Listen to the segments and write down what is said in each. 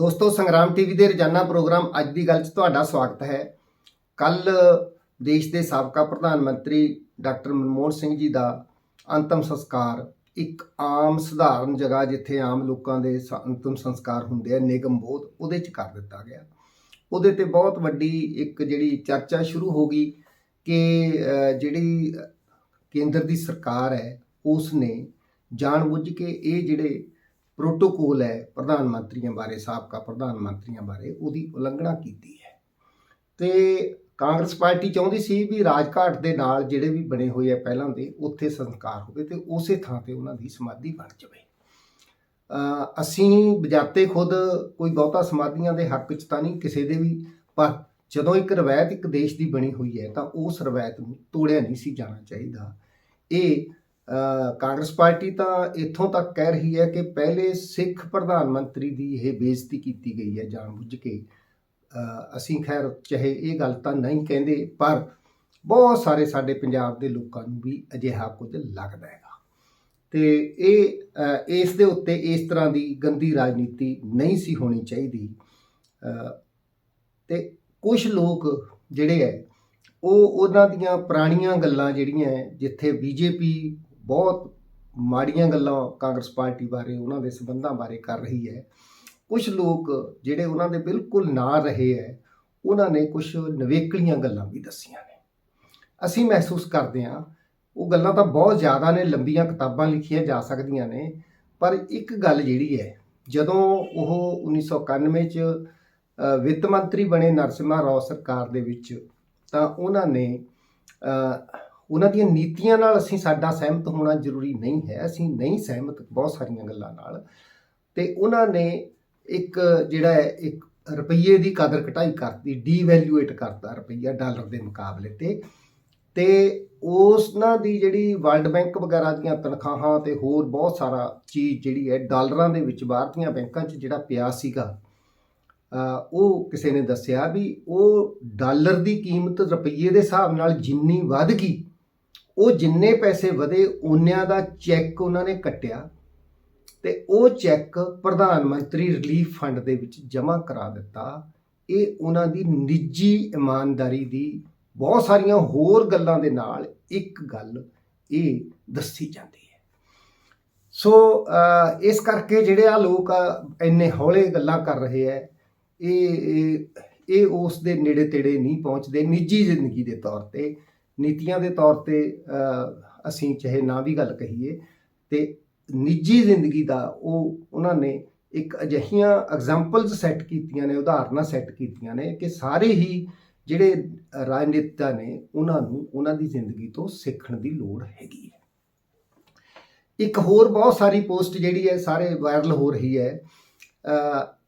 ਦੋਸਤੋ, ਸੰਗਰਾਮ ਟੀਵੀ ਦੇ ਰੋਜ਼ਾਨਾ ਪ੍ਰੋਗਰਾਮ ਅੱਜ ਦੀ ਗੱਲ 'ਚ ਤੁਹਾਡਾ ਸਵਾਗਤ ਹੈ। ਕੱਲ ਦੇਸ਼ ਦੇ ਸਾਬਕਾ ਪ੍ਰਧਾਨ ਮੰਤਰੀ ਡਾਕਟਰ ਮਨਮੋਹਨ ਸਿੰਘ ਜੀ ਦਾ ਅੰਤਮ ਸੰਸਕਾਰ ਇੱਕ ਆਮ ਸਧਾਰਨ ਜਗ੍ਹਾ ਜਿੱਥੇ ਆਮ ਲੋਕਾਂ ਦੇ ਸ- ਅੰਤਮ ਸੰਸਕਾਰ ਹੁੰਦੇ ਆ, ਨਿਗਮ ਬੋਧ ਉਹਦੇ 'ਚ ਕਰ ਦਿੱਤਾ ਗਿਆ। ਉਹਦੇ ਤੇ ਬਹੁਤ ਵੱਡੀ ਇੱਕ ਜਿਹੜੀ ਚਰਚਾ ਸ਼ੁਰੂ ਹੋ ਗਈ ਕਿ ਜਿਹੜੀ ਕੇਂਦਰ ਦੀ ਸਰਕਾਰ ਹੈ ਉਸ ਨੇ ਜਾਣਬੁੱਝ ਕੇ ਇਹ ਜਿਹੜੇ ਪ੍ਰੋਟੋਕੋਲ ਹੈ ਪ੍ਰਧਾਨ ਮੰਤਰੀਆਂ ਬਾਰੇ, ਸਾਬਕਾ ਪ੍ਰਧਾਨ ਮੰਤਰੀਆਂ ਬਾਰੇ, ਉਹਦੀ ਉਲੰਘਣਾ ਕੀਤੀ ਹੈ। ਤੇ ਕਾਂਗਰਸ ਪਾਰਟੀ ਚਾਹੁੰਦੀ ਸੀ ਵੀ ਰਾਜਘਾਟ ਦੇ ਨਾਲ ਜਿਹੜੇ ਵੀ ਬਣੇ ਹੋਏ ਆ ਪਹਿਲਾਂ ਦੇ, ਉੱਥੇ ਸੰਸਕਾਰ ਹੋਵੇ ਤੇ ਉਸੇ ਥਾਂ ਤੇ ਉਹਨਾਂ ਦੀ ਸਮਾਧੀ ਬਣ ਜਾਵੇ। ਅਸੀਂ ਬਜਾਤੇ ਖੁਦ ਕੋਈ ਬਹੁਤਾ ਸਮਾਧੀਆਂ ਦੇ ਹੱਕ ਚ ਤਾਂ ਨਹੀਂ ਕਿਸੇ ਦੇ ਵੀ, ਪਰ ਜਦੋਂ ਇੱਕ ਰਵਾਇਤ ਇੱਕ ਦੇਸ਼ ਦੀ ਬਣੀ ਹੋਈ ਹੈ ਤਾਂ ਉਸ ਰਵਾਇਤ ਨੂੰ ਤੋੜਿਆ ਨਹੀਂ ਸੀ ਜਾਣਾ ਚਾਹੀਦਾ। ਇਹ ਕਾਂਗਰਸ ਪਾਰਟੀ ਤਾਂ ਇੱਥੋਂ ਤੱਕ ਕਹਿ ਰਹੀ ਹੈ ਕਿ ਪਹਿਲੇ ਸਿੱਖ ਪ੍ਰਧਾਨ ਮੰਤਰੀ ਦੀ ਇਹ ਬੇਇੱਜ਼ਤੀ ਕੀਤੀ ਗਈ ਹੈ ਜਾਣਬੁੱਝ ਕੇ। ਅਸੀਂ ਖੈਰ ਚਾਹੇ ਇਹ ਗੱਲ ਤਾਂ ਨਹੀਂ ਕਹਿੰਦੇ ਪਰ ਬਹੁਤ ਸਾਰੇ ਸਾਡੇ ਪੰਜਾਬ ਦੇ ਲੋਕਾਂ ਨੂੰ ਵੀ ਅਜਿਹਾ ਕੁਝ ਲੱਗਦਾ ਹੈਗਾ। ਤੇ ਇਹ ਇਸ ਦੇ ਉੱਤੇ ਇਸ ਤਰ੍ਹਾਂ ਦੀ ਗੰਦੀ ਰਾਜਨੀਤੀ ਨਹੀਂ ਸੀ ਹੋਣੀ ਚਾਹੀਦੀ। ਅ, ਤੇ ਕੁਝ ਲੋਕ ਜਿਹੜੇ ਹੈ ਉਹ ਉਹਨਾਂ ਦੀਆਂ ਪੁਰਾਣੀਆਂ ਗੱਲਾਂ ਜਿਹੜੀਆਂ ਹੈ, ਜਿੱਥੇ ਬੀਜੇਪੀ ਬਹੁਤ ਮਾੜੀਆਂ ਗੱਲਾਂ ਕਾਂਗਰਸ ਪਾਰਟੀ ਬਾਰੇ, ਉਹਨਾਂ ਦੇ ਸਬੰਧਾਂ ਬਾਰੇ ਕਰ ਰਹੀ ਹੈ। ਕੁਝ ਲੋਕ ਜਿਹੜੇ ਉਹਨਾਂ ਦੇ ਬਿਲਕੁਲ ਨਾਲ ਰਹੇ ਹੈ, ਉਹਨਾਂ ਨੇ ਕੁਝ ਨਵੇਕਲੀਆਂ ਗੱਲਾਂ ਵੀ ਦੱਸੀਆਂ ਨੇ। ਅਸੀਂ ਮਹਿਸੂਸ ਕਰਦੇ ਹਾਂ, ਉਹ ਗੱਲਾਂ ਤਾਂ ਬਹੁਤ ਜ਼ਿਆਦਾ ਨੇ, ਲੰਬੀਆਂ ਕਿਤਾਬਾਂ ਲਿਖੀਆਂ ਜਾ ਸਕਦੀਆਂ ਨੇ, ਪਰ ਇੱਕ ਗੱਲ ਜਿਹੜੀ ਹੈ, ਜਦੋਂ ਉਹ 1991 ਚ ਵਿੱਤ ਮੰਤਰੀ ਬਣੇ ਨਰਸਿਮਹਾ ਰਾਓ ਸਰਕਾਰ ਦੇ ਵਿੱਚ, ਤਾਂ ਉਹਨਾਂ ਨੇ ਉਹਨਾਂ ਦੀਆਂ ਨੀਤੀਆਂ ਨਾਲ ਅਸੀਂ ਸਾਡਾ ਸਹਿਮਤ ਹੋਣਾ ਜ਼ਰੂਰੀ ਨਹੀਂ ਹੈ। ਅਸੀਂ ਨਹੀਂ ਸਹਿਮਤ ਬਹੁਤ ਸਾਰੀਆਂ ਗੱਲਾਂ ਨਾਲ। ਤੇ ਉਹਨਾਂ ਨੇ ਇੱਕ ਜਿਹੜਾ ਹੈ, ਇੱਕ ਰੁਪਈਏ ਦੀ ਕਦਰ ਘਟਾਈ ਕਰਤੀ ਡੀਵੈਲਿਊਏਟ ਕਰਤਾ ਰੁਪਈਆ ਡਾਲਰ ਦੇ ਮੁਕਾਬਲੇ ਤੇ। ਤੇ ਉਸਨਾਂ ਦੀ ਜਿਹੜੀ ਵਰਲਡ ਬੈਂਕ ਵਗੈਰਾ ਦੀਆਂ ਤਨਖਾਹਾਂ ਤੇ ਹੋਰ ਬਹੁਤ ਸਾਰਾ ਚੀਜ਼ ਜਿਹੜੀ ਹੈ, ਡਾਲਰਾਂ ਦੇ ਵਿੱਚ ਬਾਹਰ ਦੀਆਂ ਬੈਂਕਾਂ 'ਚ ਜਿਹੜਾ ਪਿਆ ਸੀਗਾ ਉਹ ਕਿਸੇ ਨੇ ਦੱਸਿਆ ਵੀ ਉਹ ਡਾਲਰ ਦੀ ਕੀਮਤ ਰੁਪਈਏ ਦੇ ਹਿਸਾਬ ਨਾਲ ਜਿੰਨੀ ਵੱਧ ਗਈ ਉਹ ਜਿੰਨੇ ਪੈਸੇ ਵਧੇ ਉਨਿਆਂ ਦਾ ਚੈੱਕ ਉਹਨਾਂ ਨੇ ਕੱਟਿਆ ਤੇ ਉਹ ਚੈੱਕ ਪ੍ਰਧਾਨ ਮੰਤਰੀ ਰਿਲੀਫ ਫੰਡ ਦੇ ਵਿੱਚ ਜਮ੍ਹਾਂ ਕਰਾ ਦਿੱਤਾ। ਇਹ ਉਹਨਾਂ ਦੀ ਨਿੱਜੀ ਇਮਾਨਦਾਰੀ ਦੀ ਬਹੁਤ ਸਾਰੀਆਂ ਹੋਰ ਗੱਲਾਂ ਦੇ ਨਾਲ ਇੱਕ ਗੱਲ ਇਹ ਦੱਸੀ ਜਾਂਦੀ ਹੈ। ਸੋ ਇਸ ਕਰਕੇ ਜਿਹੜੇ ਆ ਲੋਕ ਇੰਨੇ ਹੌਲੇ ਗੱਲਾਂ ਕਰ ਰਹੇ ਹੈ ਇਹ- ਇਹ ਉਸ ਦੇ ਨੇੜੇ ਤੇੜੇ ਨਹੀਂ ਪਹੁੰਚਦੇ, ਨਿੱਜੀ ਜ਼ਿੰਦਗੀ ਦੇ ਤੌਰ ਤੇ। ਨੀਤੀਆਂ ਦੇ ਤੌਰ ਤੇ ਅਸੀਂ ਚਾਹੇ ਨਾ ਵੀ ਗੱਲ ਕਹੀਏ, ਤੇ ਨਿੱਜੀ ਜ਼ਿੰਦਗੀ ਦਾ ਉਹ ਉਹਨਾਂ ਨੇ ਇੱਕ ਅਜਿਹੀਆਂ ਐਗਜ਼ਾਮਪਲਸ ਸੈੱਟ ਕੀਤੀਆਂ ਨੇ, ਉਦਾਹਰਨਾਂ ਸੈੱਟ ਕੀਤੀਆਂ ਨੇ ਕਿ ਸਾਰੇ ਹੀ ਜਿਹੜੇ ਰਾਜਨੀਤਿਕਾ ਨੇ, ਉਹਨਾਂ ਨੂੰ ਉਹਨਾਂ ਦੀ ਜ਼ਿੰਦਗੀ ਤੋਂ ਸਿੱਖਣ ਦੀ ਲੋੜ ਹੈਗੀ ਹੈ। ਇੱਕ ਹੋਰ ਬਹੁਤ ਸਾਰੀ ਪੋਸਟ ਜਿਹੜੀ ਹੈ, ਸਾਰੇ ਵਾਇਰਲ ਹੋ ਰਹੀ ਹੈ।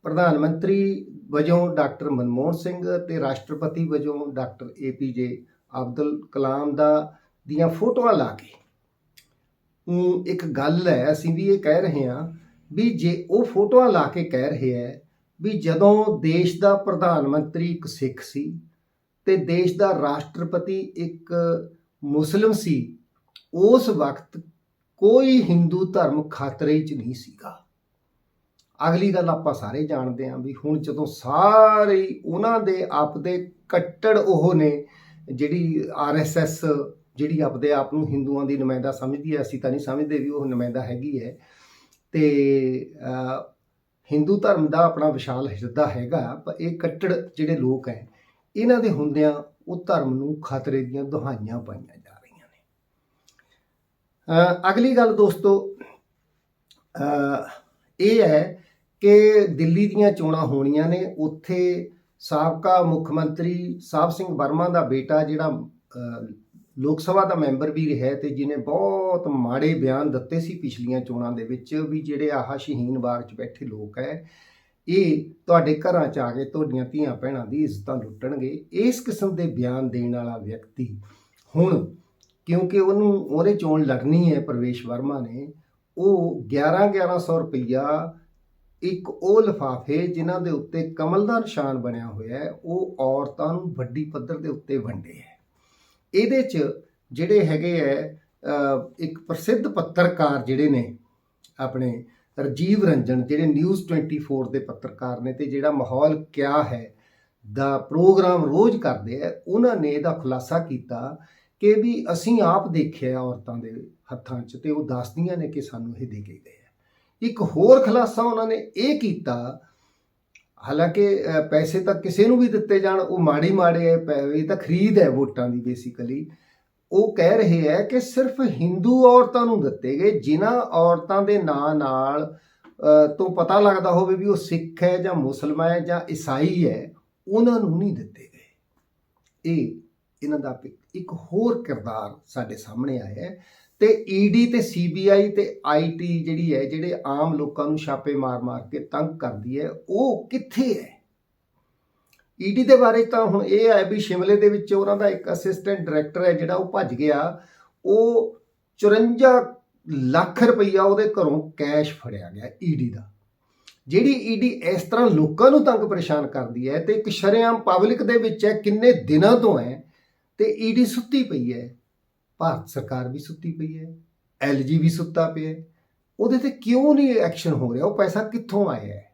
ਪ੍ਰਧਾਨ ਮੰਤਰੀ ਵਜੋਂ ਡਾਕਟਰ ਮਨਮੋਹਨ ਸਿੰਘ ਤੇ ਰਾਸ਼ਟਰਪਤੀ ਵਜੋਂ ਡਾਕਟਰ ਏਪੀਜੇ ਅਬਦੁਲ ਕਲਾਮ ਦਾ ਦੀਆਂ ਫੋਟੋਆਂ ਲਾ ਕੇ। ਇੱਕ ਗੱਲ ਹੈ, ਅਸੀਂ ਵੀ ਇਹ ਕਹਿ ਰਹੇ ਹਾਂ ਵੀ ਜੇ ਉਹ ਫੋਟੋਆਂ ਲਾ ਕੇ ਕਹਿ ਰਹੇ ਹੈ ਵੀ ਜਦੋਂ ਦੇਸ਼ ਦਾ ਪ੍ਰਧਾਨ ਮੰਤਰੀ ਇੱਕ ਸਿੱਖ ਸੀ ਤੇ ਦੇਸ਼ ਦਾ ਰਾਸ਼ਟਰਪਤੀ ਇੱਕ ਮੁਸਲਿਮ ਸੀ, ਉਸ ਵਕਤ ਕੋਈ ਹਿੰਦੂ ਧਰਮ ਖਤਰੇ 'ਚ ਨਹੀਂ ਸੀਗਾ। ਅਗਲੀ ਗੱਲ ਆਪਾਂ ਸਾਰੇ ਜਾਣਦੇ ਹਾਂ ਵੀ ਹੁਣ ਜਦੋਂ ਸਾਰੇ ਉਹਨਾਂ ਦੇ ਆਪ ਦੇ ਕੱਟੜ ਉਹ ਨੇ ਜਿਹੜੀ ਆਰਐਸਐਸ ਜਿਹੜੀ ਆਪਦੇ ਆਪ ਨੂੰ ਹਿੰਦੂਆਂ ਦੀ ਨੁਮਾਇੰਦਾ ਸਮਝਦੀ ਹੈ, ਅਸੀਂ ਤਾਂ ਨਹੀਂ ਸਮਝਦੇ ਵੀ ਉਹ ਨੁਮਾਇੰਦਾ ਹੈਗੀ ਹੈ। ਤੇ ਹਿੰਦੂ ਧਰਮ ਦਾ ਆਪਣਾ ਵਿਸ਼ਾਲ ਹਿਰਦਾ ਹੈਗਾ, ਪਰ ਇਹ ਕੱਟੜ ਜਿਹੜੇ ਲੋਕ ਹੈ, ਇਹਨਾਂ ਦੇ ਹੁੰਦਿਆਂ ਉਹ ਧਰਮ ਨੂੰ ਖਤਰੇ ਦੀਆਂ ਦੁਹਾਈਆਂ ਪਾਈਆਂ ਜਾ ਰਹੀਆਂ ਨੇ। ਅਗਲੀ ਗੱਲ ਦੋਸਤੋ ਇਹ ਹੈ ਕਿ ਦਿੱਲੀ ਦੀਆਂ ਚੋਣਾਂ ਹੋਣੀਆਂ ਨੇ, ਉੱਥੇ ਸਾਬਕਾ ਮੁੱਖ ਮੰਤਰੀ ਸਾਹਿਬ ਸਿੰਘ ਵਰਮਾ ਦਾ ਬੇਟਾ ਜਿਹੜਾ ਲੋਕ ਸਭਾ ਦਾ ਮੈਂਬਰ ਵੀ ਰਿਹਾ ਤੇ ਜਿਨੇ ਬਹੁਤ ਮਾੜੇ ਬਿਆਨ ਦਿੱਤੇ ਸੀ ਪਿਛਲੀਆਂ ਚੋਣਾਂ ਦੇ ਵਿੱਚ ਵੀ ਜਿਹੜੇ ਆਹ ਸ਼ਹੀਨ ਬਾਗ 'ਚ ਬੈਠੇ ਲੋਕ ਹੈ, ਇਹ ਤੁਹਾਡੇ ਘਰਾਂ 'ਚ ਆ ਕੇ ਤੁਹਾਡੀਆਂ ਧੀਆਂ ਭੈਣਾਂ ਦੀ ਇੱਜ਼ਤਾਂ ਲੁੱਟਣਗੇ। ਇਸ ਕਿਸਮ ਦੇ ਬਿਆਨ ਦੇਣ ਵਾਲਾ ਵਿਅਕਤੀ ਹੁਣ, ਕਿਉਂਕਿ ਉਹਨੂੰ, ਉਹਦੇ ਚੋਣ ਲੜਨੀ ਹੈ ਪ੍ਰਵੇਸ਼ ਵਰਮਾ ਨੇ, ਉਹ 11 1100 ਰੁਪਈਆ ਇੱਕ ਉਹ ਲਿਫਾਫੇ ਜਿਨ੍ਹਾਂ ਦੇ ਉੱਤੇ ਕਮਲ ਦਾ ਨਿਸ਼ਾਨ ਬਣਿਆ ਹੋਇਆ ਹੈ, ਉਹ ਔਰਤਾਂ ਨੂੰ ਵੱਡੀ ਪੱਧਰ ਦੇ ਉੱਤੇ ਵੰਡੇ ਹੈ। ਇਹਦੇ 'ਚ ਜਿਹੜੇ ਹੈਗੇ ਹੈ ਇੱਕ ਪ੍ਰਸਿੱਧ ਪੱਤਰਕਾਰ ਜਿਹੜੇ ਨੇ, ਆਪਣੇ ਰਜੀਵ ਰੰਜਨ, ਜਿਹੜੇ ਨਿਊਜ਼ 24 ਦੇ ਪੱਤਰਕਾਰ ਨੇ ਤੇ ਜਿਹੜਾ ਮਾਹੌਲ ਕਿਆ ਹੈ ਦਾ ਪ੍ਰੋਗਰਾਮ ਰੋਜ਼ ਕਰਦੇ ਆ ਉਹਨਾਂ ਨੇ ਇਹਦਾ ਖੁਲਾਸਾ ਕੀਤਾ ਕਿ ਵੀ ਅਸੀਂ ਆਪ ਦੇਖਿਆ ਔਰਤਾਂ ਦੇ ਹੱਥਾਂ 'ਚ ਤੇ ਉਹ ਦੱਸਦੀਆਂ ਨੇ ਕਿ ਸਾਨੂੰ ਇਹ ਦੇ ਕੇ ਗਏ। ਇੱਕ ਹੋਰ ਖੁਲਾਸਾ ਉਹਨਾਂ ਨੇ ਇਹ ਕੀਤਾ, ਹਾਲਾਂਕਿ ਪੈਸੇ ਤਾਂ ਕਿਸੇ ਨੂੰ ਵੀ ਦਿੱਤੇ ਜਾਣ, ਉਹ ਮਾੜੀ ਮਾੜੇ ਹੈ, ਪੈ- ਇਹ ਤਾਂ ਖਰੀਦ ਹੈ ਵੋਟਾਂ ਦੀ ਬੇਸਿਕਲੀ ਉਹ ਕਹਿ ਰਹੇ ਹੈ ਕਿ ਸਿਰਫ ਹਿੰਦੂ ਔਰਤਾਂ ਨੂੰ ਦਿੱਤੇ ਗਏ, ਜਿਨ੍ਹਾਂ ਔਰਤਾਂ ਦੇ ਨਾਂ ਨਾਲ ਤੋਂ ਪਤਾ ਲੱਗਦਾ ਹੋਵੇ ਵੀ ਉਹ ਸਿੱਖ ਹੈ ਜਾਂ ਮੁਸਲਮਾਨ ਹੈ ਜਾਂ ਈਸਾਈ ਹੈ, ਉਹਨਾਂ ਨੂੰ ਨਹੀਂ ਦਿੱਤੇ ਗਏ। ਇਹ ਇਹਨਾਂ ਦਾ ਇੱਕ- ਹੋਰ ਕਿਰਦਾਰ ਸਾਡੇ ਸਾਹਮਣੇ ਆਇਆ ਹੈ ਤੇ ਈਡੀ ਤੇ ਸੀਬੀਆਈ ਤੇ ਆਈਟੀ ਜਿਹੜੀ ਹੈ, ਜਿਹੜੇ ਆਮ ਲੋਕਾਂ ਨੂੰ ਛਾਪੇ ਮਾਰ-ਮਾਰ ਕੇ ਤੰਗ ਕਰਦੀ ਹੈ, ਉਹ ਕਿੱਥੇ ਹੈ? ਈਡੀ ਦੇ ਬਾਰੇ ਤਾਂ ਹੁਣ ਇਹ ਹੈ ਵੀ ਸ਼ਿਮਲੇ ਦੇ ਵਿੱਚ ਉਹਨਾਂ ਦਾ ਇੱਕ ਅਸਿਸਟੈਂਟ ਡਾਇਰੈਕਟਰ ਹੈ ਜਿਹੜਾ ਉਹ ਭੱਜ ਗਿਆ। ਉਹ 54 ਲੱਖ ਰੁਪਈਆ ਉਹਦੇ ਘਰੋਂ ਕੈਸ਼ ਫੜਿਆ ਗਿਆ ਈਡੀ ਦਾ। ਜਿਹੜੀ ਈਡੀ ਇਸ ਤਰ੍ਹਾਂ ਲੋਕਾਂ ਨੂੰ ਤੰਗ ਪਰੇਸ਼ਾਨ ਕਰਦੀ ਹੈ ਤੇ ਇੱਕ ਸ਼ਰੇਆਮ ਪਬਲਿਕ ਦੇ ਵਿੱਚ ਹੈ, ਕਿੰਨੇ ਦਿਨਾਂ ਤੋਂ ਹੈ ਤੇ ਈਡੀ ਸੁੱਤੀ ਪਈ ਹੈ। ਭਾਰਤ ਸਰਕਾਰ ਵੀ ਸੁੱਤੀ ਪਈ ਹੈ। ਐਲਜੀ ਵੀ ਸੁੱਤਾ ਪਿਆ ਉਹਦੇ ਤੇ ਕਿਉਂ ਨਹੀਂ ਐਕਸ਼ਨ ਹੋ ਰਿਹਾ? ਉਹ ਪੈਸਾ ਕਿੱਥੋਂ ਆਇਆ ਹੈ?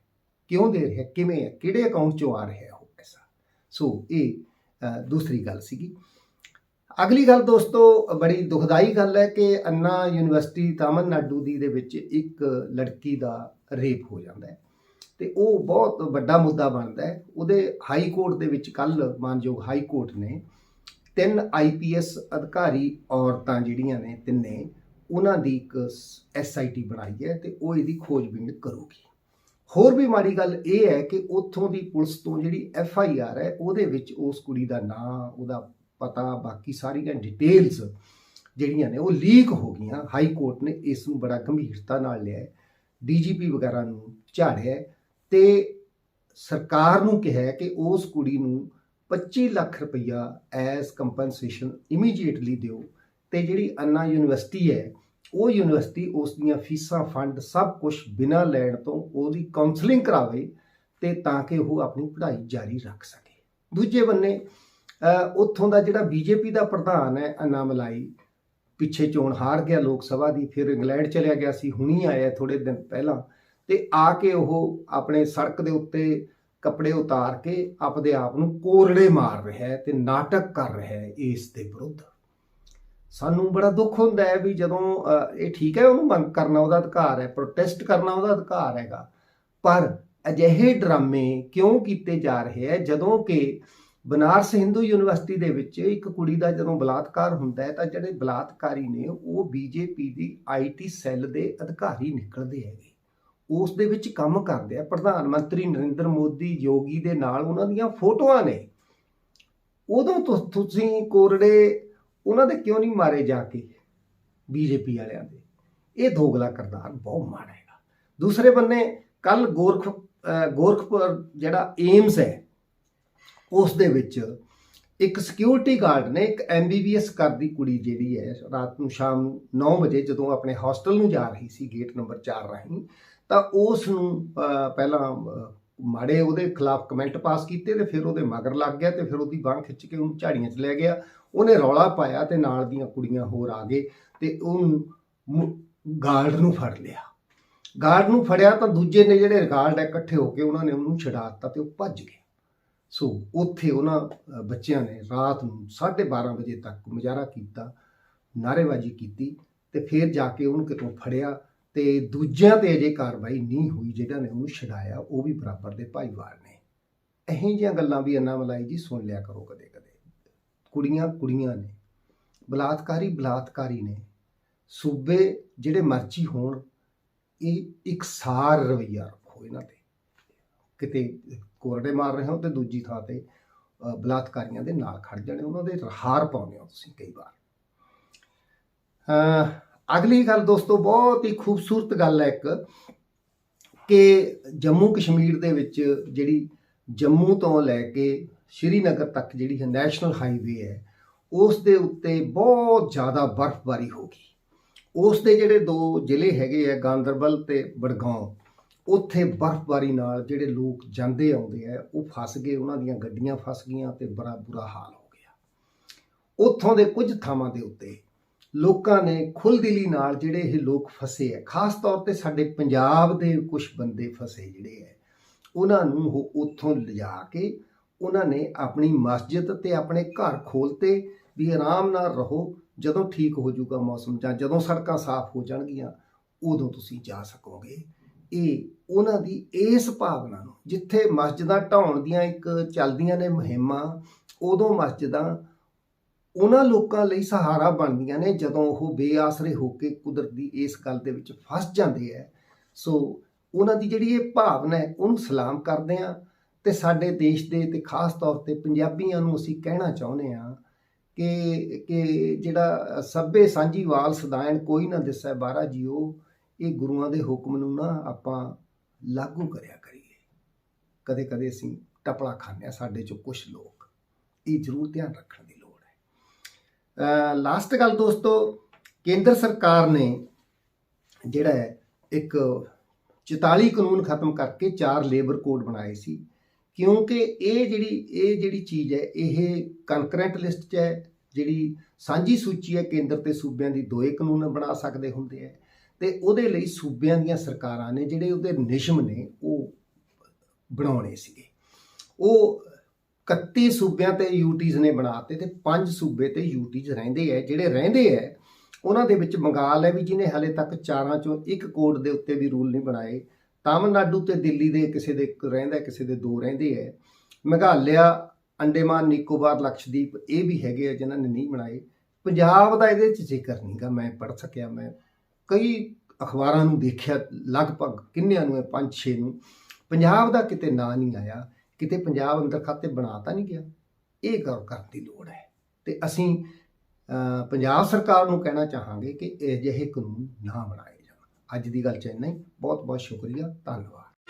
ਕਿਉਂ ਦੇ ਰਿਹਾ? ਕਿਵੇਂ ਹੈ? ਕਿਹੜੇ ਅਕਾਊਂਟ ਚੋਂ ਆ ਰਿਹਾ ਉਹ ਪੈਸਾ? ਸੋ ਇਹ ਦੂਸਰੀ ਗੱਲ ਸੀਗੀ। ਅਗਲੀ ਗੱਲ ਦੋਸਤੋ, ਬੜੀ ਦੁਖਦਾਈ ਗੱਲ ਹੈ ਕਿ ਅੰਨਾ ਯੂਨੀਵਰਸਿਟੀ ਤਾਮਿਲਨਾਡੂ ਦੀ ਦੇ ਵਿੱਚ ਇੱਕ ਲੜਕੀ ਦਾ ਰੇਪ ਹੋ ਜਾਂਦਾ ਹੈ। ਤੇ ਉਹ ਬਹੁਤ ਵੱਡਾ ਮੁੱਦਾ ਬਣਦਾ ਹੈ। ਉਹਦੇ ਹਾਈ ਕੋਰਟ ਦੇ ਵਿੱਚ ਕੱਲ ਮਾਨਯੋਗ ਹਾਈ ਕੋਰਟ ਨੇ ਤਿੰਨ ਆਈਪੀਐਸ ਅਧਿਕਾਰੀ ਔਰਤਾਂ ਜਿਹੜੀਆਂ ਨੇ ਤਿੰਨੇ, ਉਹਨਾਂ ਦੀ ਇੱਕ ਐਸਆਈਟੀ ਬਣਾਈ ਹੈ ਤੇ ਉਹ ਇਹਦੀ ਖੋਜਬੀਨ ਕਰੂਗੀ। ਹੋਰ ਵੀ ਮਾੜੀ ਗੱਲ ਇਹ ਹੈ ਕਿ ਉੱਥੋਂ ਦੀ ਪੁਲਿਸ ਤੋਂ ਜਿਹੜੀ ਐਫ ਆਈ ਆਰ ਹੈ, ਉਹਦੇ ਵਿੱਚ ਉਸ ਕੁੜੀ ਦਾ ਨਾਂ, ਉਹਦਾ ਪਤਾ, ਬਾਕੀ ਸਾਰੀਆਂ ਡਿਟੇਲਸ ਜਿਹੜੀਆਂ ਨੇ ਉਹ ਲੀਕ ਹੋ ਗਈਆਂ। ਹਾਈ ਕੋਰਟ ਨੇ ਇਸ ਨੂੰ ਬੜਾ ਗੰਭੀਰਤਾ ਨਾਲ ਲਿਆ ਡੀਜੀਪੀ ਵਗੈਰਾ ਨੂੰ ਝਾੜਿਆ ਹੈ ਤੇ ਸਰਕਾਰ ਨੂੰ ਕਿਹਾ ਕਿ ਉਸ ਕੁੜੀ ਨੂੰ 25 ਲੱਖ ਰੁਪਈਆ ਐਸ ਕੰਪਨਸੇਸ਼ਨ ਇਮੀਡੀਏਟਲੀ ਦਿਓ ਤੇ ਜਿਹੜੀ ਅੰਨਾ ਯੂਨੀਵਰਸਿਟੀ ਹੈ, ਉਹ ਯੂਨੀਵਰਸਿਟੀ ਉਸ ਦੀਆਂ ਫੀਸਾਂ ਫੰਡ ਸਭ ਕੁਝ ਬਿਨਾਂ ਲੈਣ ਤੋਂ ਉਹਦੀ ਕਾਉਂਸਲਿੰਗ ਕਰਾਵੇ ਤੇ ਤਾਂ ਕਿ ਉਹ ਆਪਣੀ ਪੜ੍ਹਾਈ ਜਾਰੀ ਰੱਖ ਸਕੇ। ਦੂਜੇ ਬੰਨੇ ਉੱਥੋਂ ਦਾ ਜਿਹੜਾ ਬੀਜੇਪੀ ਦਾ ਪ੍ਰਧਾਨ ਹੈ ਅੰਨਾ ਮਲਾਈ, ਪਿੱਛੇ ਚੋਣ ਹਾਰ ਗਿਆ ਲੋਕ ਸਭਾ ਦੀ, ਫਿਰ ਇੰਗਲੈਂਡ ਚਲਿਆ ਗਿਆ ਸੀ, ਹੁਣੀ ਆਇਆ ਥੋੜੇ ਦਿਨ ਪਹਿਲਾਂ ਤੇ ਆ ਕੇ ਉਹ ਆਪਣੇ ਸੜਕ ਦੇ ਉੱਤੇ ਕੱਪੜੇ ਉਤਾਰ ਕੇ ਆਪਦੇ ਆਪ ਨੂੰ ਕੋਰੜੇ ਮਾਰ ਰਿਹਾ ਹੈ ਤੇ ਨਾਟਕ ਕਰ ਰਿਹਾ ਹੈ ਇਸ ਦੇ ਵਿਰੁੱਧ। ਸਾਨੂੰ ਬੜਾ ਦੁੱਖ ਹੁੰਦਾ ਹੈ ਵੀ ਜਦੋਂ ਇਹ ਠੀਕ ਹੈ ਉਹਨੂੰ ਮੰਗ ਕਰਨਾ ਉਹਦਾ ਅਧਿਕਾਰ ਹੈ ਪ੍ਰੋਟੈਸਟ ਕਰਨਾ ਉਹਦਾ ਅਧਿਕਾਰ ਹੈਗਾ, ਪਰ ਅਜਿਹੇ ਡਰਾਮੇ ਕਿਉਂ ਕੀਤੇ ਜਾ ਰਹੇ ਹੈ? ਜਦੋਂ ਕਿ ਬਨਾਰਸ ਹਿੰਦੂ ਯੂਨੀਵਰਸਿਟੀ ਦੇ ਵਿੱਚ ਇੱਕ ਕੁੜੀ ਦਾ ਜਦੋਂ ਬਲਾਤਕਾਰ ਹੁੰਦਾ ਹੈ ਤਾਂ ਜਿਹੜੇ ਬਲਾਤਕਾਰੀ ਨੇ ਉਹ ਬੀਜੇਪੀ ਦੀ ਆਈਟੀ ਸੈੱਲ ਦੇ ਅਧਿਕਾਰੀ ਨਿਕਲਦੇ ਹੈਗੇ। ਉਸ ਦੇ ਵਿੱਚ ਕੰਮ ਕਰਦੇ ਆ ਪ੍ਰਧਾਨ ਮੰਤਰੀ ਨਰਿੰਦਰ ਮੋਦੀ ਯੋਗੀ ਦੇ ਨਾਲ ਉਹਨਾਂ ਦੀਆਂ ਫੋਟੋਆਂ ਨੇ। ਉਦੋਂ ਤੁ- ਤੁਸੀਂ ਕੋਰੜੇ ਉਹਨਾਂ ਦੇ ਕਿਉਂ ਨਹੀਂ ਮਾਰੇ ਜਾ ਕੇ ਬੀਜੇਪੀ ਵਾਲਿਆਂ ਦੇ? ਇਹ ਦੋਗਲਾ ਕਰਦਾਰ ਬਹੁਤ ਮਾੜਾ ਹੈਗਾ। ਦੂਸਰੇ ਬੰਨੇ ਕੱਲ ਗੋਰਖ ਗੋਰਖਪੁਰ ਜਿਹੜਾ ਏਮਸ ਹੈ, ਉਸ ਦੇ ਵਿੱਚ ਇੱਕ ਸਿਕਿਉਰਿਟੀ ਗਾਰਡ ਨੇ ਇੱਕ ਐਮਬੀਬੀਐਸ ਕਰਦੀ ਕੁੜੀ ਜਿਹੜੀ ਹੈ, ਰਾਤ ਨੂੰ ਸ਼ਾਮ 9 ਵਜੇ ਜਦੋਂ ਆਪਣੇ ਹੌਸਟਲ ਨੂੰ ਜਾ ਰਹੀ ਸੀ ਗੇਟ ਨੰਬਰ 4 ਰਾਹੀਂ ਤਾਂ ਉਸ ਨੂੰ ਪਹਿਲਾਂ ਮਾੜੇ ਉਹਦੇ ਖਿਲਾਫ ਕਮੈਂਟ ਪਾਸ ਕੀਤੇ ਤੇ ਫਿਰ ਉਹਦੇ ਮਗਰ ਲੱਗ ਗਿਆ ਤੇ ਫਿਰ ਉਹਦੀ ਬਾਹ ਖਿੱਚ ਕੇ ਉਹਨੂੰ ਝਾੜੀਆਂ 'ਚ ਲੈ ਗਿਆ। ਉਹਨੇ ਰੌਲਾ ਪਾਇਆ ਤੇ ਨਾਲ ਦੀਆਂ ਕੁੜੀਆਂ ਹੋਰ ਆ ਗਏ ਤੇ ਉਹਨੂੰ ਗਾਰਡ ਨੂੰ ਫੜ ਲਿਆ। ਗਾਰਡ ਨੂੰ ਫੜਿਆ ਤਾਂ ਦੂਜੇ ਨੇ ਜਿਹੜੇ ਗਾਰਡ ਹੈ ਇਕੱਠੇ ਹੋ ਕੇ ਉਹਨਾਂ ਨੇ ਉਹਨੂੰ ਛਡਾ ਦਿੱਤਾ ਤੇ ਉਹ ਭੱਜ ਗਿਆ ਸੋ ਉੱਥੇ ਉਹਨਾਂ ਬੱਚਿਆਂ ਨੇ ਰਾਤ ਨੂੰ 12:30 ਵਜੇ ਤੱਕ ਮੁਜ਼ਾਹਰਾ ਕੀਤਾ, ਨਾਅਰੇਬਾਜ਼ੀ ਕੀਤੀ ਤੇ ਫਿਰ ਜਾ ਕੇ ਉਹਨੂੰ ਕਿਤੋਂ ਫੜਿਆ। ਤੇ ਦੂਜਿਆਂ ਤੇ ਅਜੇ ਕਾਰਵਾਈ ਨਹੀਂ ਹੋਈ ਜਿਹੜਾ ਨੇ ਉਹਨੂੰ ਛਡਾਇਆ ਉਹ ਵੀ ਬਰਾਬਰ ਦੇ ਭਾਈਵਾਲ ਨੇ। ਇਹੋ ਜਿਹੀਆਂ ਗੱਲਾਂ ਵੀ ਅੰਨਾ ਮਲਾਈ ਜੀ ਸੁਣ ਲਿਆ ਕਰੋ ਕਦੇ ਕਦੇ ਕੁੜੀਆਂ ਕੁੜੀਆਂ ਨੇ ਬਲਾਤਕਾਰੀ ਬਲਾਤਕਾਰੀ ਨੇ। ਸੂਬੇ ਜਿਹੜੇ ਮਰਜ਼ੀ ਹੋਣ ਇਹ ਇਕਸਾਰ ਰਵਈਆ ਰੱਖੋ ਇਹਨਾਂ ਤੇ। ਕਿਤੇ ਕੋਰੜੇ ਮਾਰ ਰਹੇ ਹੋ ਤੇ ਦੂਜੀ ਥਾਂ ਤੇ ਬਲਾਤਕਾਰੀਆਂ ਦੇ ਨਾਲ ਖੜ ਜਾਣੇ ਉਹਨਾਂ ਦੇ ਹਾਰ ਪਾਉਂਦੇ ਹੋ ਤੁਸੀਂ ਕਈ ਵਾਰ। ਅ, ਅਗਲੀ ਗੱਲ ਦੋਸਤੋ, ਬਹੁਤ ਹੀ ਖੂਬਸੂਰਤ ਗੱਲ ਹੈ ਇੱਕ ਕਿ ਜੰਮੂ ਕਸ਼ਮੀਰ ਦੇ ਵਿੱਚ ਜਿਹੜੀ ਜੰਮੂ ਤੋਂ ਲੈ ਕੇ ਸ਼੍ਰੀਨਗਰ ਤੱਕ ਜਿਹੜੀ ਹੈ ਨੈਸ਼ਨਲ ਹਾਈਵੇ ਹੈ, ਉਸ ਦੇ ਉੱਤੇ ਬਹੁਤ ਜ਼ਿਆਦਾ ਬਰਫ਼ਬਾਰੀ ਹੋ ਗਈ। ਉਸ ਦੇ ਜਿਹੜੇ ਦੋ ਜ਼ਿਲ੍ਹੇ ਹੈਗੇ ਆ, ਗਾਂਦਰਬਲ ਤੇ ਬੜਗਾਉਂ, ਉੱਥੇ ਬਰਫ਼ਬਾਰੀ ਨਾਲ ਜਿਹੜੇ ਲੋਕ ਜਾਂਦੇ ਆਉਂਦੇ ਆ, ਉਹ ਫਸ ਗਏ, ਉਹਨਾਂ ਦੀਆਂ ਗੱਡੀਆਂ ਫਸ ਗਈਆਂ ਤੇ ਬੜਾ ਬੁਰਾ ਹਾਲ ਹੋ ਗਿਆ। ਉੱਥੋਂ ਦੇ ਕੁਝ ਥਾਵਾਂ ਦੇ ਉੱਤੇ ਲੋਕਾਂ ਨੇ ਖੁੱਲ੍ਹਦਿਲੀ ਨਾਲ ਜਿਹੜੇ ਇਹ ਲੋਕ ਫਸੇ ਹੈ, ਖਾਸ ਤੌਰ ਤੇ ਸਾਡੇ ਪੰਜਾਬ ਦੇ ਕੁਝ ਬੰਦੇ ਫਸੇ ਜਿਹੜੇ ਹੈ, ਉਹਨਾਂ ਨੂੰ ਉਹ ਉੱਥੋਂ ਲਿਜਾ ਕੇ ਉਹਨਾਂ ਨੇ ਆਪਣੀ ਮਸਜਿਦ ਤੇ ਆਪਣੇ ਘਰ ਖੋਲਤੇ ਵੀ ਆਰਾਮ ਨਾਲ ਰਹੋ, ਜਦੋਂ ਠੀਕ ਹੋ ਜਾਊਗਾ ਮੌਸਮ ਜਾਂ ਜਦੋਂ ਸੜਕਾਂ ਸਾਫ਼ ਹੋ ਜਾਣਗੀਆਂ, ਉਦੋਂ ਤੁਸੀਂ ਜਾ ਸਕੋਗੇ। ਇਹ ਉਹਨਾਂ ਦੀ ਇਸ ਭਾਵਨਾ ਨੂੰ ਜਿੱਥੇ ਮਸਜਿਦਾਂ ਢਾਉਣ ਦੀਆਂ ਇੱਕ ਚੱਲਦੀਆਂ ਨੇ ਮੁਹਿੰਮਾਂ, ਉਦੋਂ ਮਸਜਿਦਾਂ ਉਹਨਾਂ ਲੋਕਾਂ ਲਈ ਸਹਾਰਾ ਬਣਦੀਆਂ ਨੇ ਜਦੋਂ ਉਹ ਬੇਆਸਰੇ ਹੋ ਕੇ ਕੁਦਰਤ ਦੀ ਇਸ ਗੱਲ ਦੇ ਵਿੱਚ ਫਸ ਜਾਂਦੇ ਹੈ ਸੋ ਉਹਨਾਂ ਦੀ ਜਿਹੜੀ ਇਹ ਭਾਵਨਾ ਹੈ ਉਹਨੂੰ ਸਲਾਮ ਕਰਦੇ ਆ ਤੇ ਸਾਡੇ ਦੇਸ਼ ਦੇ ਤੇ ਖਾਸ ਤੌਰ ਤੇ ਪੰਜਾਬੀਆਂ ਨੂੰ ਅਸੀਂ ਕਹਿਣਾ ਚਾਹੁੰਦੇ ਆ ਕਿ ਕਿ ਜਿਹੜਾ ਸੱਭੇ ਸਾਂਝੀਵਾਲ ਸਦਾਇਣ ਕੋਈ ਨਾ ਦਿਸੈ ਬਾਰਾ ਜੀਓ, ਇਹ ਗੁਰੂਆਂ ਦੇ ਹੁਕਮ ਨੂੰ ਨਾ ਆਪਾਂ ਲਾਗੂ ਕਰਿਆ ਕਰੀਏ। ਕਦੇ ਕਦੇ ਅਸੀਂ ਟਪਲਾ ਖਾਂਦੇ ਹਾਂ ਸਾਡੇ ਚੋਂ ਕੁਝ ਲੋਕ। ਇਹ ਜ਼ਰੂਰ ਧਿਆਨ ਰੱਖਣ ਦੀ ਲਾਸਟ ਗੱਲ ਦੋਸਤੋ, ਕੇਂਦਰ ਸਰਕਾਰ ਨੇ ਜਿਹੜਾ ਹੈ, ਇੱਕ 44 ਕਾਨੂੰਨ ਖਤਮ ਕਰਕੇ ਚਾਰ ਲੇਬਰ ਕੋਡ ਬਣਾਏ ਸੀ। ਕਿਉਂਕਿ ਇਹ ਜਿਹੜੀ ਇਹ ਜਿਹੜੀ ਚੀਜ਼ ਹੈ, ਇਹ ਕੰਕਰੈਂਟ ਲਿਸਟ 'ਚ ਹੈ, ਜਿਹੜੀ ਸਾਂਝੀ ਸੂਚੀ ਹੈ, ਕੇਂਦਰ ਤੇ ਸੂਬਿਆਂ ਦੀ ਦੋਏ ਕਾਨੂੰਨ ਬਣਾ ਸਕਦੇ ਹੁੰਦੇ ਹੈ। ਤੇ ਉਹਦੇ ਲਈ ਸੂਬਿਆਂ ਦੀਆਂ ਸਰਕਾਰਾਂ ਨੇ ਜਿਹੜੇ ਉਹਦੇ ਨਿਯਮ ਨੇ, ਉਹ ਬਣਾਉਣੇ ਸੀਗੇ। ਉਹ 31 ਸੂਬਿਆਂ ਤੇ ਯੂਟੀਜ਼ ਨੇ ਬਣਾਤੇ ਤੇ ਪੰਜ ਸੂਬੇ ਤੇ ਯੂਟੀਜ਼ ਰਹਿੰਦੇ ਐ, ਜਿਹੜੇ ਰਹਿੰਦੇ ਐ, ਉਹਨਾਂ ਦੇ ਵਿੱਚ ਬੰਗਾਲ ਹੈ ਵੀ, ਜਿਹਨੇ ਹਲੇ ਤੱਕ ਚਾਰਾਂ ਚੋਂ ਇੱਕ ਕੋਡ ਦੇ ਉੱਤੇ ਵੀ ਰੂਲ ਨਹੀਂ ਬਣਾਏ। ਤਾਮਿਲਨਾਡੂ ਤੇ ਦਿੱਲੀ ਦੇ ਕਿਸੇ ਦੇ ਇੱਕ ਰਹਿੰਦਾ ਕਿਸੇ ਦੇ ਦੋ ਰਹਿੰਦੇ ਐ। ਮੇਘਾਲਿਆ, ਅੰਡੇਮਾਨ, ਨਿਕੋਬਾਰ, ਲਕਸ਼ਦੀਪ ਇਹ ਵੀ ਹੈਗੇ ਆ ਜਿਨ੍ਹਾਂ ਨੇ ਨਹੀਂ ਬਣਾਏ। ਪੰਜਾਬ ਦਾ ਇਹਦੇ 'ਚ ਜ਼ਿਕਰ ਨਹੀਂਗਾ ਮੈਂ ਪੜ੍ਹ ਸਕਿਆ, ਮੈਂ ਕਈ ਅਖਬਾਰਾਂ ਨੂੰ ਦੇਖਿਆ, ਲਗਭਗ ਕਿੰਨਿਆਂ ਨੂੰ ਹੈ ਪੰਜ ਛੇ ਨੂੰ। ਪੰਜਾਬ ਦਾ ਕਿਤੇ ਨਾਂ ਨਹੀਂ ਆਇਆ। ਕਿਤੇ ਪੰਜਾਬ ਅੰਦਰ ਖਾਤੇ ਬਣਾ ਤਾਂ ਨਹੀਂ ਗਿਆ। ਇਹ ਗੌਰ ਕਰਨ ਦੀ ਲੋੜ ਹੈ। ਤੇ ਅਸੀਂ ਪੰਜਾਬ ਸਰਕਾਰ ਨੂੰ ਕਹਿਣਾ ਚਾਹਾਂਗੇ ਕਿ ਇਹ ਜਿਹੇ ਕਾਨੂੰਨ ਨਾ ਬਣਾਏ ਜਾਣ। ਅੱਜ ਦੀ ਗੱਲ ਚ ਇੰਨਾ ਹੀ। ਬਹੁਤ ਬਹੁਤ ਸ਼ੁਕਰੀਆ। ਧੰਨਵਾਦ।